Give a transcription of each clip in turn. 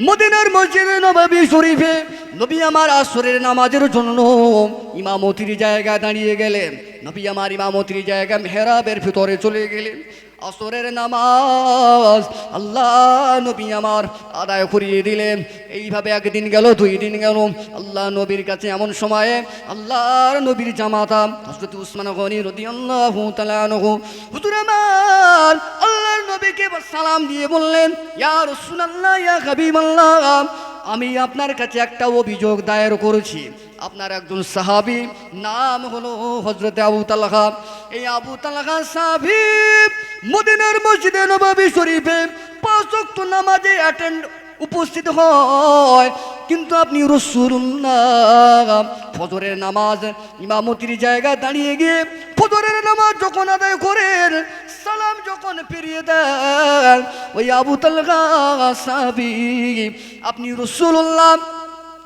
মদিনার মসজিদে নবাবি শরীফে নবী আমার আসরের নামাজের জন্য ইমামতির জায়গায় দাঁড়িয়ে গেলেন। নবী আমার ইমামতির জায়গা মেহরাবের ভিতরে চলে গেলেন। আসরের নামাজ আল্লাহ নবী আমার আদায় করিয়ে দিলেন। এইভাবে একদিন গেল, দুই দিন গেল। আল্লাহ নবীর কাছে এমন সময়ে আল্লাহর নবীর জামাতা হজরত উসমান গনি রদি আল্লাহ হুজুর আমার, আল্লাহর নবীকে সালাম দিয়ে বললেন, ইয়া রাসূলুল্লাহ, ইয়া হাবিবাল্লাহ, আমি আপনার কাছে একটা অভিযোগ দায়ের করেছি। আপনার একজন সাহাবি, নাম হলো হজরত আবু তালাহা। এই আবু তালাহা সাহাবি মদিনার মসজিদে নবাবি শরীফে পাঁচ নামাজে অ্যাটেন্ড উপস্থিত হয়। কিন্তু আপনি রসুল্লাহ, ফজরের নামাজ ইমামতির জায়গায় দাঁড়িয়ে গিয়ে ফজরের নামাজ যখন আদায় করেন, সালাম যখন ফিরিয়ে দেন, ওই আবু তালগা সাহাবি, আপনি রসুল্লাহ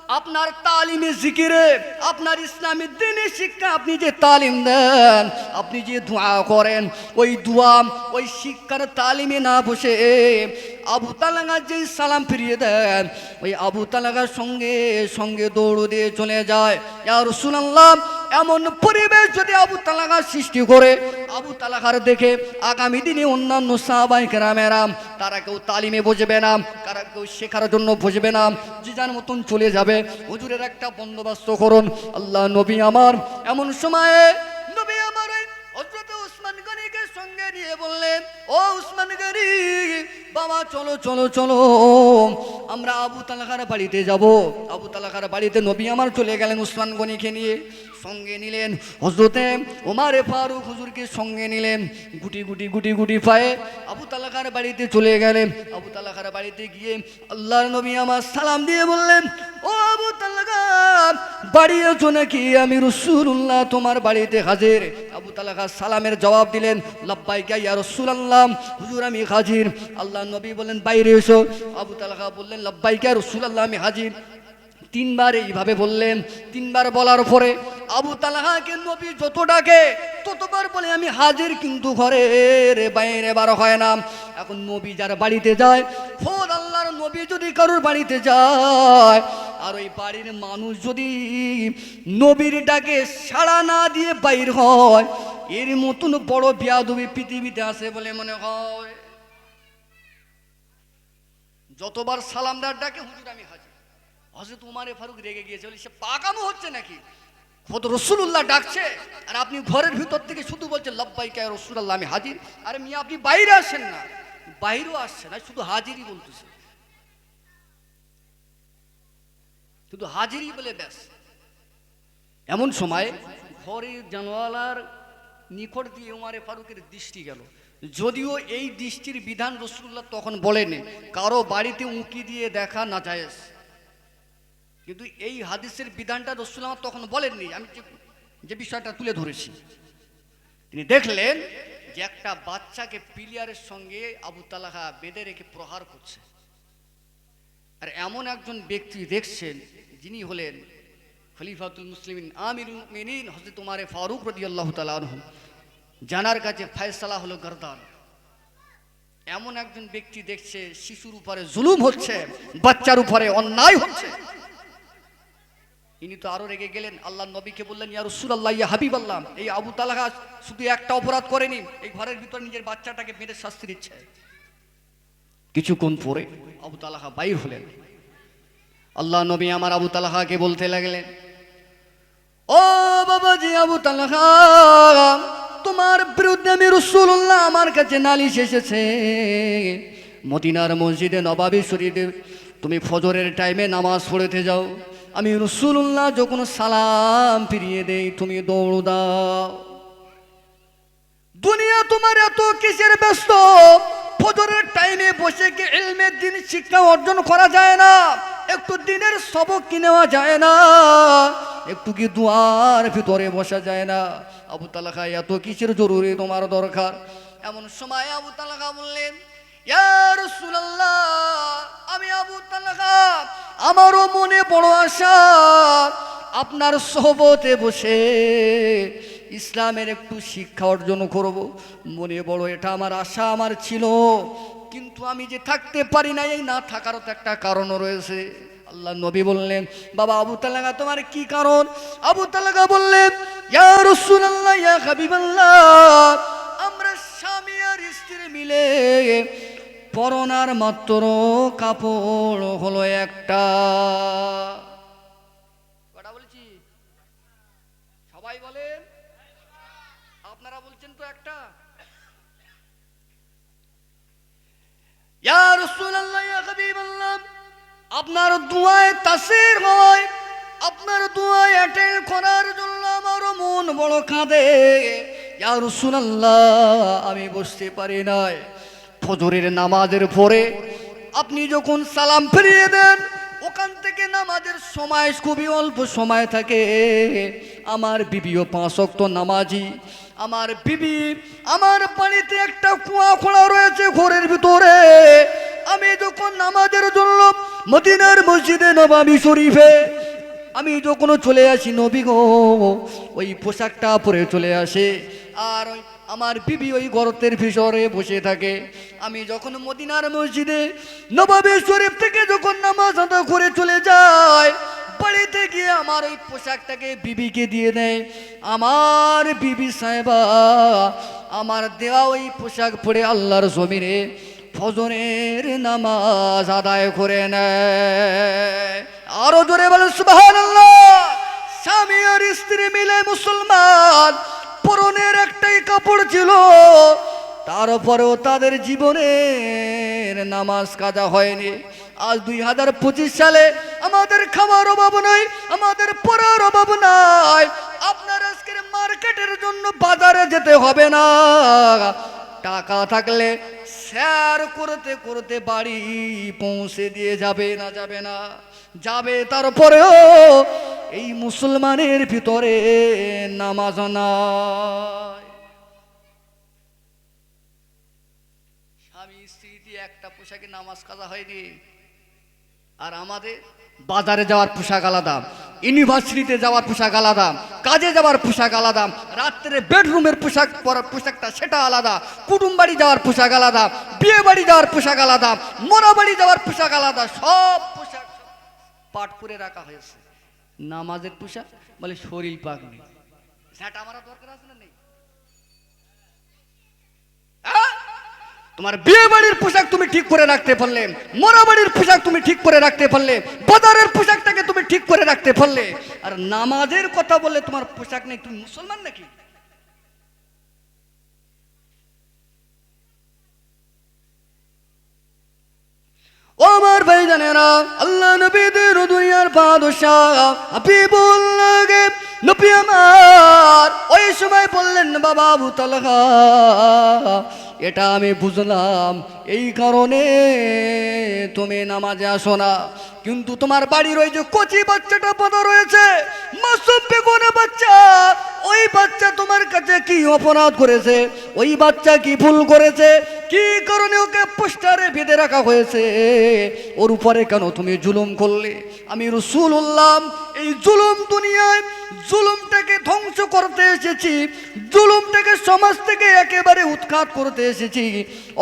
আপনার তালিমে জিকিরে, আপনার ইসলামের দিনে শিক্ষা আপনি যে তালিম দেন, আপনি যে দোয়া করেন, ওই দোয়া, ওই শিক্ষার তালিমে না বসে আবু তালাঙ্গার যে সালাম ফিরিয়ে দেন, ওই আবু তালাঙ্গার সঙ্গে সঙ্গে দৌড় দিয়ে চলে যায়। আর শুনলাম এমন পরিবেশ যদি আবু তালাকার সৃষ্টি করে, আবু তালাকার দেখে আগামী দিনে অন্যান্য সাহাবাই কেরামেরাম তারা কেউ তালিমে বসবে না, তারা কেউ শেখার জন্য বসবে না, যে যার মতন চলে যাবে। হুজুরের একটা বন্দোবস্ত করুন। আল্লাহ নবী আমার, এমন সময়ে নবী আমার ওই হযরত উসমান গনিকে সঙ্গে নিয়ে বললেন, ও উসমান গনি, বাবা চলো চলো চলো, আমরা আবু তালাকার বাড়িতে যাব। আবু তালাকার বাড়িতে নবী আমার চলে গেলেন উসমান গনিকে নিয়ে। সঙ্গে নিলেন। হজরতে ওমারে ফারুক হুজুরকে সঙ্গে নিলেন। গুটি গুটি গুটি গুটি পায়ে আবু তালাকার বাড়িতে চলে গেলেন। আবু তালাকার বাড়িতে গিয়ে আল্লাহর নবী আমার সালাম দিয়ে বললেন, ও আবু তালাকা বাড়ি আছো নাকি? আমি রসুল্লাহ তোমার বাড়িতে হাজির। আবু তালাকা সালামের জবাব দিলেন, লাব্বাইকা ইয়া রসুলাল্লাহ। হুজুর, আমি হাজির। আল্লাহ নবী বললেন, বাইরে এসো। আবু তালাকা বললেন, লাব্বাইকা রসুলাল্লাহ, আমি হাজির। তিনবার এইভাবে বললেন। তিনবার বলার পরে আবু তালাহাকে নবী যত ডাকে, ততবার বলে, আমি হাজির কিন্তু ঘরের বাইরে বার হয় না। এখন নবী যার বাড়িতে যায়, খোদ আল্লাহর নবী যদি কারোর বাড়িতে যায়, আর ওই বাড়ির মানুষ যদি নবীর ডাকে সাড়া না দিয়ে বাইর হয়, এর মতন বড় বিয়াদবি পৃথিবীতে আসে বলে মনে হয়। যতবার সালামদার ডাকে, হুজুর, আমি হাজির। হজরত উমারে ফারুক রেগে গিয়েছে, বলে, সে পাকামো হচ্ছে নাকি? খোদ রসুল্লাহ ডাকছে, আর আপনি ঘরের ভিতর থেকে শুধু বলছেন, লব্বাইকা রসুল্লাহ আমি হাজির। আরে মিয়া, আপনি বাইরে আসেন না। বাইরেও আসছে না শুধু হাজিরই বলতেছে। শুধু হাজিরই বলে ব্যাস। এমন সময় ঘরের জানোয়ালার নিকট দিয়ে উমারে ফারুকের দৃষ্টি গেল। যদিও এই দৃষ্টির বিধান রসুল্লাহ তখন বলেনি কারও বাড়িতে উঁকি দিয়ে দেখা না যায়। কিন্তু এই হাদিসের বিধানটা রসুল আমার তখন বলেননি। আমি যে বিষয়টা তুলে ধরেছি। তিনি দেখলেন যে একটা বাচ্চাকে পিলিয়ারের সঙ্গে আবু তালাহা বেঁধে রেখে প্রহার করছে। আর এমন একজন ব্যক্তি দেখছেন, যিনি হলেন খলিফাতুল মুসলিমিন আমির মিনিন হজরত উমারে ফারুক রদি আল্লাহ তালাহ জানার কাছে ফায়সালা হলো গরদান। এমন একজন ব্যক্তি দেখছে, শিশুর উপরে জুলুম হচ্ছে, বাচ্চার উপরে অন্যায় হচ্ছে। ইনি তো আরও রেগে গেলেন। আল্লাহ নবীকে বললেন, ইয়া রসুল আল্লাহ ইয়া হাবিব আল্লাহ এই আবু তালাহা শুধু একটা অপরাধ করেনি, এই ঘরের ভিতর নিজের বাচ্চাটাকে মেরে শাস্তি দিচ্ছে। কিছুক্ষণ পরে আবু তালাহা বাইর হলেন। আল্লাহ নবী আমার আবু তালাহাকে বলতে লাগলেন, ও বাবাজি আবু তালাহা, তোমার বিরুদ্ধে আমি রসুল্লাহ আমার কাছে নালিশ এসেছে। মদিনার মসজিদে নবাবী শরীফে তুমি ফজরের টাইমে নামাজ পড়েতে যাও আমি রসুল্লাহ যখন সালাম ফিরিয়ে দেই, তুমি দৌড় দাও। দুনিয়া তোমার এত কিসের ব্যস্ত? ফজরের টাইমে বসে কি ইলমের দিন শিক্ষা অর্জন করা যায় না? একটু দিনের সবক কি নেওয়া যায় না? একটু কি দুয়ার ভিতরে বসা যায় না? আবু তালাকা এত কিসের জরুরি তোমার দরকার? এমন সময় আবু তালাকা বললেন আমি আবু আমারও মনে বড় আশা, আপনার সহবতে বসে ইসলামের একটু শিক্ষা অর্জন করব। মনে বড় এটা আমার আশা, আমার ছিল। কিন্তু আমি যে থাকতে পারি না এই না থাকারও তো একটা কারণও রয়েছে। আল্লাহ নবী বললেন, বাবা আবু তালাগা তোমার কি কারণ? আবু তালাগা বললেন আমরা স্বামী আর স্ত্রী মিলে পরনার মাত্র কাপড় হলো একটা। সবাই আপনারা বলছেন তো একটা। আপনার দুয়ায় তাসির হয়। আপনার দুয়ায় অ্যাটেন্ড করার জন্য আমার মন বড় কাঁদে। ইয়া রাসূলুল্লাহ, আমি বুঝতে পারি নাই। ফজরের নামাজের পরে আপনি যখন সালাম ফিরিয়ে দেন, ওখান থেকে নামাজের সময় খুবই অল্প সময় থাকে। আমার বিবিও পাঁচ অক্ত নামাজি, আমার বিবি আমার বাড়িতে একটা কুয়া খোলা রয়েছে ঘরের ভিতরে। আমি যখন নামাজের জন্য মদিনার মসজিদে নবাবি শরীফে, আমি যখন চলে আসি, নবী গো, ওই পোশাকটা পরে চলে আসে। আর ওই আমার বিবি ওই গরতের ভিতরে বসে থাকে। আমি যখন মদিনার মসজিদে নবাবী শরীফ থেকে যখন নামাজ আদা করে চলে যায়, বাড়িতে গিয়ে আমার ওই পোশাকটাকে বিবিকে দিয়ে দেয়। আমার বিবি সাহেবা, আমার দেওয়া ওই পোশাক পরে আল্লাহর জমিরে ফজরের নামাজ আদায় করে নেয়। আরও জোরে বলে সুবাহান স্বামী আর স্ত্রী মিলে মুসলমান পরনের একটাই কাপড় ছিল। তারপরেও তাদের জীবনের নামাজ কাজা হয়নি। আজ দুই হাজার পঁচিশ সালে আমাদের খাওয়ার অভাব নাই, আমাদের পড়ার অভাব নাই। আপনার আজকের মার্কেটের জন্য বাজারে যেতে হবে না। টাকা থাকলে শেয়ার করতে করতে বাড়ি পৌঁছে দিয়ে যাবে না যাবে না। যাবে তারপরেও এই মুসলমানের ভিতরে নামাজ স্বামী, স্ত্রী দিয়ে একটা পোশাকে নামাজ কাজা হয়নি। আর আমাদের বাজারে যাওয়ার পোশাক আলাদা, ইউনিভার্সিটিতে যাওয়ার পোশাক আলাদা, কাজে যাওয়ার পোশাক আলাদা, রাত্রে বেডরুমের পোশাক পরার পোশাকটা সেটা আলাদা, কুটুম বাড়ি যাওয়ার পোশাক আলাদা, বিয়ে বাড়ি যাওয়ার পোশাক আলাদা, মোরা বাড়ি যাওয়ার পোশাক আলাদা, সব পাট করে রাখা হয়েছে। নামাজের পোশাক, বলে শরীর পাক আহ? তোমার বিয়ে বাড়ির পোশাক তুমি ঠিক করে রাখতে পারলে, মোরা বাড়ির পোশাক তুমি ঠিক করে রাখতে পারলে, বাজারের পোশাকটাকে তুমি ঠিক করে রাখতে পারলে। আর নামাজের কথা বললে তোমার পোশাক নেই, তুমি মুসলমান নাকি ও আমার ভাই জানেরা? আল্লাহ নবীদের দুনিয়ার বাদশাহ। হাবিবুল্লাহ গে নবী আমার। ওই সময় বললেন, বাবা আবু এটা আমি বুঝলাম। এই কারণে তুমি নামাজে আসো না। কিন্তু তোমার বাড়ির ওই যে কচি বাচ্চাটা পদা রয়েছে, মাসুম বাচ্চা, ওই বাচ্চা তোমার কাছে কি অপরাধ করেছে? ওই বাচ্চা কি ভুল করেছে? কি কারণে ওকে পোস্টারে বেঁধে রাখা হয়েছে? ওর উপরে কেন তুমি জুলুম করলে? আমি রসুল উল্লাম, এই জুলুম দুনিয়ায় জুলুমটাকে ধ্বংস করতে এসেছি, জুলুমটাকে সমাজ থেকে একেবারে উৎখাত করতে এসেছি।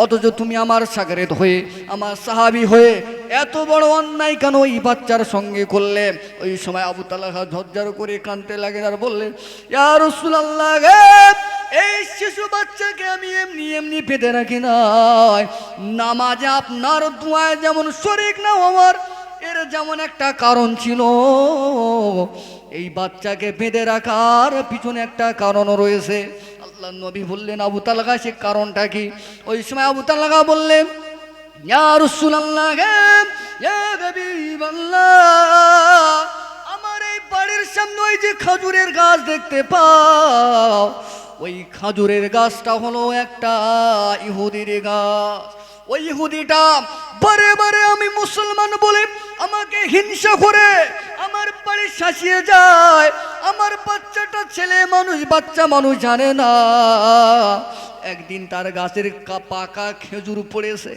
অথচ তুমি আমার সাগরেদ হয়ে, আমার সাহাবি হয়ে এত বড় অন্যায় কেন ওই বাচ্চার সঙ্গে করলে। ওই সময় আবু তালাহা ঝরঝর করে কানতে লাগে আর বললেন ইয়া রাসূলুল্লাহ গে এই শিশু বাচ্চাকে আমি এমনি এমনি পেতে রাখি নাই। নামাজে আপনার দোয়ায় যেমন শরিক না আমার এর যেমন একটা কারণ ছিল। এই বাচ্চাকে বেঁধে রাখার পিছনে একটা কারণও রয়েছে। আল্লাহ নবী বললেন আবু তালগা সে কারণটা কি? ওই সময় আবু তালগা বললেন ইয়া হে, আমার এই বাড়ির সামনে ওই যে খাজুরের গাছ দেখতে পাও। ওই খাজুরের গাছটা হলো একটা ইহুদির গাছ। ওই ইহুদিটা বারে বারে আমি মুসলমান বলে আমাকে হিংসা করে, আমার বাড়ি শাসিয়ে যায়। আমার বাচ্চাটা ছেলে মানুষ, বাচ্চা মানুষ জানে না। একদিন তার গাছের পাকা খেজুর পড়েছে।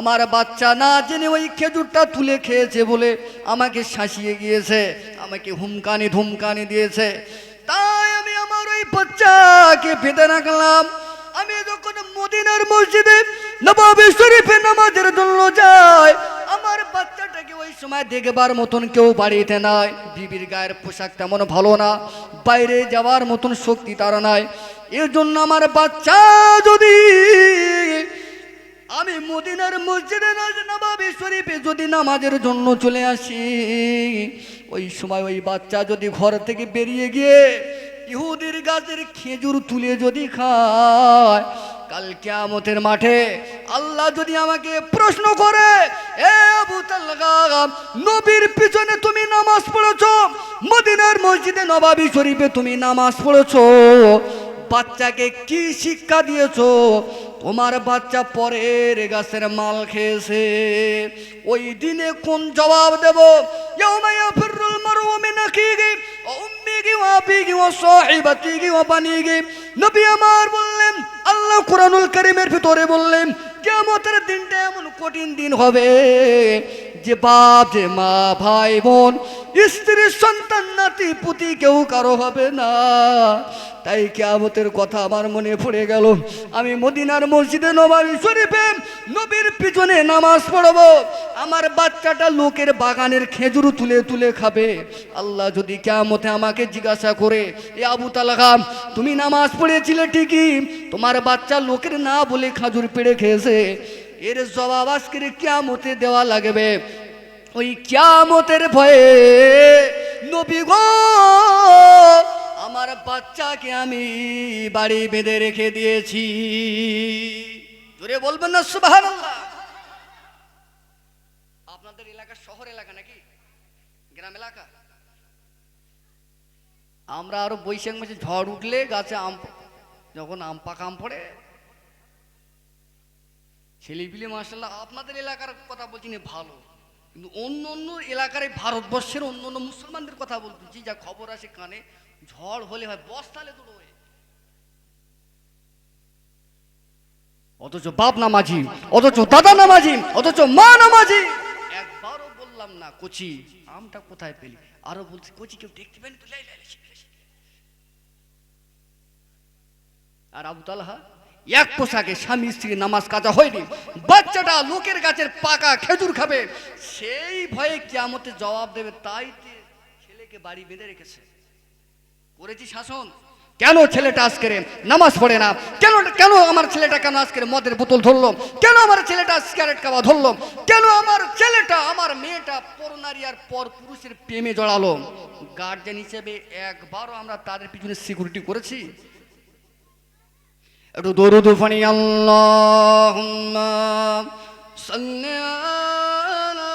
আমার বাচ্চা না জেনে ওই খেজুরটা তুলে খেয়েছে বলে আমাকে শাসিয়ে গিয়েছে, আমাকে হুমকানি ধুমকানি দিয়েছে। তাই আমি আমার ওই বাচ্চাকে বেঁধে রাখলাম। আমি যখন মদিনার মসজিদে নবাবি শরীফে নামাজের জন্য যায় আমার বাচ্চাটাকে ওই সময় দেখবার মতন কেউ বাড়িতে নাই, বিবির গায়ের পোশাক তেমন ভালো না, বাইরে যাওয়ার মতন শক্তি তার নাই। এর জন্য আমার বাচ্চা যদি আমি মদিনার মসজিদে নবাবি শরীফে যদি নামাজের জন্য চলে আসি, ওই সময় ওই বাচ্চা যদি ঘর থেকে বেরিয়ে গিয়ে ইহুদির গাছের খেজুর তুলে যদি খায় কাল কিয়ামতের মাঠে আল্লাহ যদি আমাকে প্রশ্ন করে, এ নবীর পিছনে তুমি নামাজ পড়েছ? মদিনার মসজিদে নবাবি শরীফে তুমি নামাজ পড়েছো? বাচ্চাকে কি শিক্ষা দিয়েছ? তোমার বাচ্চা পরের গাছের মাল খেয়েছে। ওই দিনে কোন জবাব দেব? আমার বললেন আল্লাহ কোরআনুল করিমের ভিতরে বললেন কেমতের দিনটা এমন কঠিন দিন হবে যে বাপ, যে মা, ভাই, বোন, স্ত্রী, সন্তান, নাতি, পুতি কেউ কারও হবে না। তাই কেয়ামতের কথা আমার মনে পড়ে গেল। আমি মদিনার মসজিদে নবাবি শরীফে নবীর পিছনে নামাজ পড়ব। আমার বাচ্চাটা লোকের বাগানের খেজুর তুলে তুলে খাবে। আল্লাহ যদি কেয়ামতে আমাকে জিজ্ঞাসা করে, এ আবু তালাকাম তুমি নামাজ পড়েছিলে ঠিকই, তোমার বাচ্চা লোকের না বলে খাজুর পেড়ে খেয়েছে? এর জবাব আজকের কেয়ামতে দেওয়া লাগবে। ওই কিয়ামতের ভয়ে নবী গো, আমার বাচ্চাকে আমি বাড়ি বেঁধে রেখে দিয়েছি। জোরে বলবেন না সুবাহান আপনাদের এলাকা শহর এলাকা নাকি? গ্রাম এলাকা? আমরা আরও বৈশাখ মাসে ঝড় উঠলে গাছে আম যখন আম পাকা আম পড়ে ছেলেপিলে মাসাল্লাহ আপনাদের এলাকার কথা বলছি না, ভালো। কিন্তু অন্য অন্য এলাকার ভারতবর্ষের অন্য অন্য মুসলমানদের কথা বলতেছি, যা খবর আসে কানে, ঝড় হলে হয় বস্তালে তো রয়ে অথচ বাপ নামাজি, অথচ দাদা নামাজি, অথচ মা নামাজি। একবারও বললাম না, কচি, আমটা কোথায় পেলি? আরও বলছি, কচি, কেউ দেখতে লাই। আর আবু তালহা? এক পোশাকে স্বামী স্ত্রী নামাজ কাজা হয়নি, বাচ্চাটা লোকের গাছের পাকা খেজুর খাবে, সেই ভয়ে কিয়ামতে জবাব দেবে তাই ছেলেকে বাড়ি বেঁধে রেখেছে। করেছি শাসন। কেন ছেলেটা আজকে নামাজ পড়ে না? কেন কেন আমার ছেলেটা কেন আজকে মদের বোতল ধরলো? কেন আমার ছেলেটা সিগারেট খাওয়া ধরলো? কেন আমার ছেলেটা, আমার মেয়েটা পর নারী আর পর পুরুষের প্রেমে জড়ালো? গার্জেন হিসেবে একবারও আমরা তাদের পিছনে সিকিউরিটি করেছি। একটু দরুদ ফানি আল্লাহুম্মা সাল্লি আলা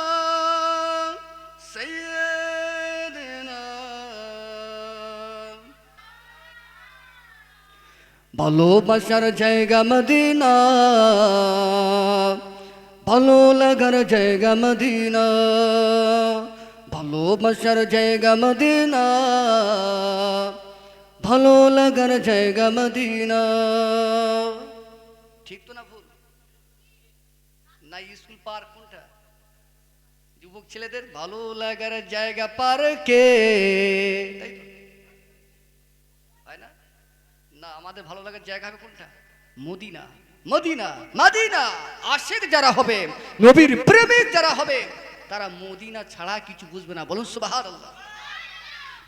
সাইয়্যিদিনা। ভালোবাসার জায়গা মদিনা, ভালো লাগার জায়গা মদিনা ভালোবাসার জায়গা মদিনা। ভালো লাগার জায়গা মদিনা। ঠিক তো না ভুল? না স্কুল পার্ক কোনটা? যুবক ছেলেদের ভালো লাগার জায়গা পার্কে। তাই তো? হয় না? না, আমাদের ভালো লাগার জায়গা হবে কোনটা? মদিনা। Medina Medina! আশেক যারা হবে, নবীর প্রেমিক যারা হবে, তারা মদিনা ছাড়া কিছু বুঝবে না। বলুন সুবাহার আল্লাহ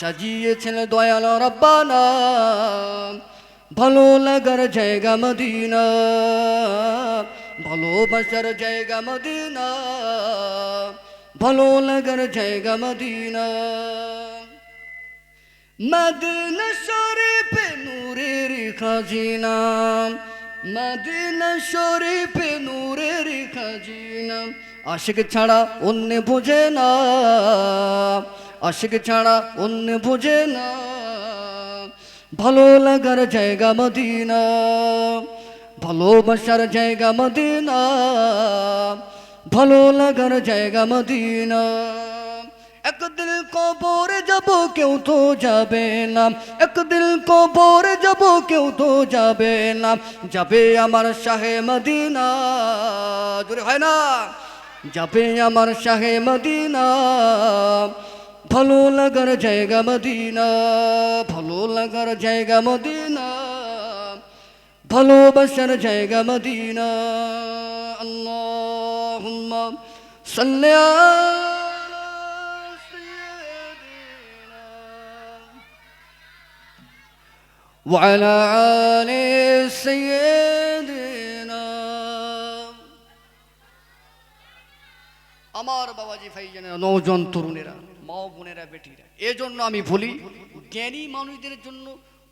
সাজিয়েছেন দয়াল রব্বানা। ভালো লাগার জায়গা মদিনা। ভালোবাসার জায়গা মদিনা। ভালো লাগার জায়গা মদিনা। মদিনা শরীফে নূরের খাজিনা। মদিনা শরীফে নূরের খাজিনা। আশিক ছাড়া অন্য বোঝে না। আশিক ছাড়া অন্য বোঝে না। ভালো লাগার জায়গা মদিনা ভালোবাসার জায়গা মদিনা, ভালো লাগার জায়গা মদিনা। একদিন কবরে যাব, কেউ তো যাবে না। একদিন কবরে যাব, কেউ তো যাবে না। যাবে আমার শাহে মদিনা, জোরে হয় না। যাবে আমার শাহে মদিনা ভালো লাগার জায়গা মদিনা ভালো লাগার জায়গা মদিনা ভালোবাসার জায়গা মদিনা আল্লাহুম্মা সাল্লি আলা সাইয়্যিদিনা وعلى آل سيدنا আমার বাবাজি ভাইজানেরা নৌজন তরুণেরা মা বোনেরা, বেটিরা। এজন্য আমি বলি, জ্ঞানী মানুষদের জন্য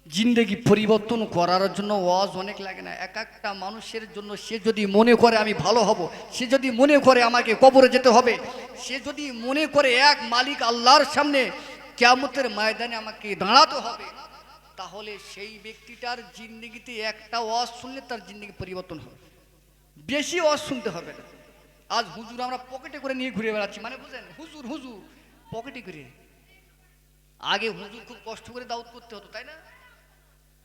জিন্দেগি পরিবর্তন করার জন্য ওয়াজ অনেক লাগে না। এক একটা মানুষের জন্য সে যদি মনে করে আমি ভালো হব, সে যদি মনে করে আমাকে কবরে যেতে হবে, সে যদি মনে করে এক মালিক আল্লাহর সামনে কেয়ামতের ময়দানে আমাকে দাঁড়াতে হবে, তাহলে সেই ব্যক্তিটার জিন্দগিতে একটা ওয়াজ শুনলে তার জিন্দগি পরিবর্তন হবে। বেশি ওয়াজ শুনতে হবে না। আজ হুজুর আমরা পকেটে করে নিয়ে ঘুরে বেড়াচ্ছি মানে বুঝলেন? হুজুর হুজুর। পকেটে করে আগে হুজুর খুব কষ্ট করে দাউদ করতে হতো, তাই না?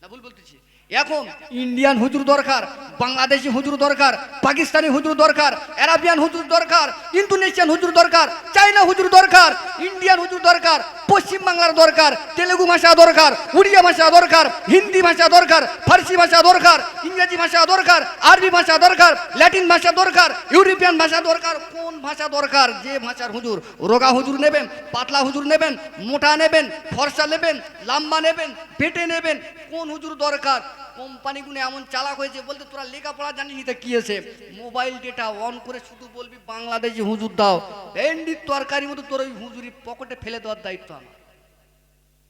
না ভুল বলতেছি। এখন ইন্ডিয়ান হুজুর দরকার, বাংলাদেশি হুজুর দরকার, পাকিস্তানি হুজুর দরকার আরাবিয়ান হুজুর দরকার ইন্দোনেশিয়ান হুজুর দরকার চাইনা হুজুর দরকার ইন্ডিয়ান হুজুর দরকার, পশ্চিম বাংলার দরকার, তেলেগু ভাষা দরকার, উড়িয়া ভাষা দরকার, হিন্দি ভাষা দরকার, ফার্সি ভাষা দরকার, ইংরেজি ভাষা দরকার, আরবি ভাষা দরকার ল্যাটিন ভাষা দরকার ইউরোপিয়ান ভাষা দরকার, কোন ভাষা দরকার? যে ভাষার হুজুর রোগা হুজুর নেবেন, পাতলা হুজুর নেবেন, মোটা নেবেন, ফর্সা নেবেন, লাম্বা নেবেন পেটে নেবেন, কোন হুজুর দরকার? কোম্পানিগুলো এমন চালাক হয়েছে, বলতে তোরা লেখাপড়া জানিস তা কি আছে? মোবাইল ডেটা অন করে শুধু বলবি বাংলাদেশি হুজুর দাও। ভেন্ডির তরকারি মতো তোর ওই হুজুরি পকেটে ফেলে দেওয়ার দায়িত্ব আমার।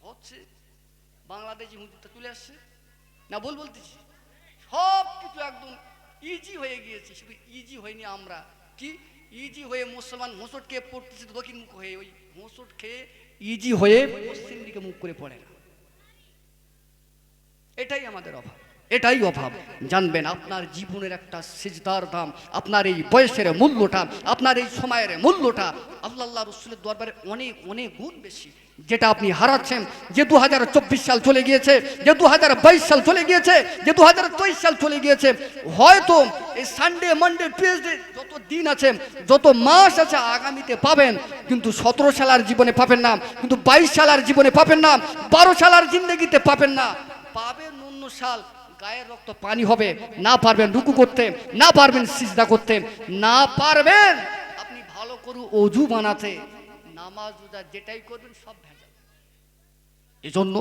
হচ্ছে? বাংলাদেশি হুজুরটা চলে আসছে। না বল বলতেছি। সব কিছু একদম ইজি হয়ে গিয়েছে, শুধু ইজি হয়নি আমরা। কি? ইজি হয়ে মুসলমান হোঁসট খেয়ে পড়তেছে দক্ষিণ মুখ হয়ে, ওই হোঁসট খেয়ে ইজি হয়ে পশ্চিম দিকে মুখ করে পড়ে না। এটাই আমাদের অভাব। এটাই অভাব। জানবেন আপনার জীবনের একটা সিজদার দাম, আপনার এই বয়সের মূল্যটা, আপনার এই সময়ের মূল্যটা। আল্লাহ রসুলের দরবারে অনেক অনেক গুণ বেশি। যেটা আপনি হারাচ্ছেন, যে দু হাজার চব্বিশ সাল চলে গিয়েছে, যে দু হাজার বাইশ সাল চলে গিয়েছে, যে দু হাজার তেইশ সাল চলে গিয়েছে, হয়তো এই সানডে মানডে টুয়েসডে যত দিন আছে, যত মাস আছে আগামীতে পাবেন, কিন্তু সতেরো সালার জীবনে পাবেন না, কিন্তু বাইশ সালার জীবনে পাবেন না, বারো সালার জিন্দগিতে পাবেন না। পাবেন অন্য সাল গায়ের রক্ত পানি হবে। না পারবেন রুকু করতে, না পারবেন সিজদা করতে, না পারবেন আপনি ভালো করে অজু বানাতে, নামাজ, রোজা যেটাই করবেন সব ভেজাল। এজন্য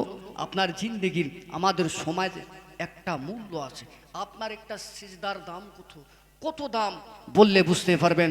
আপনার জিন্দগির, আমাদের সমাজে একটা মূল্য আছে। আপনার একটা সিজদার দাম কত? কত দাম? বললে বুঝতে পারবেন।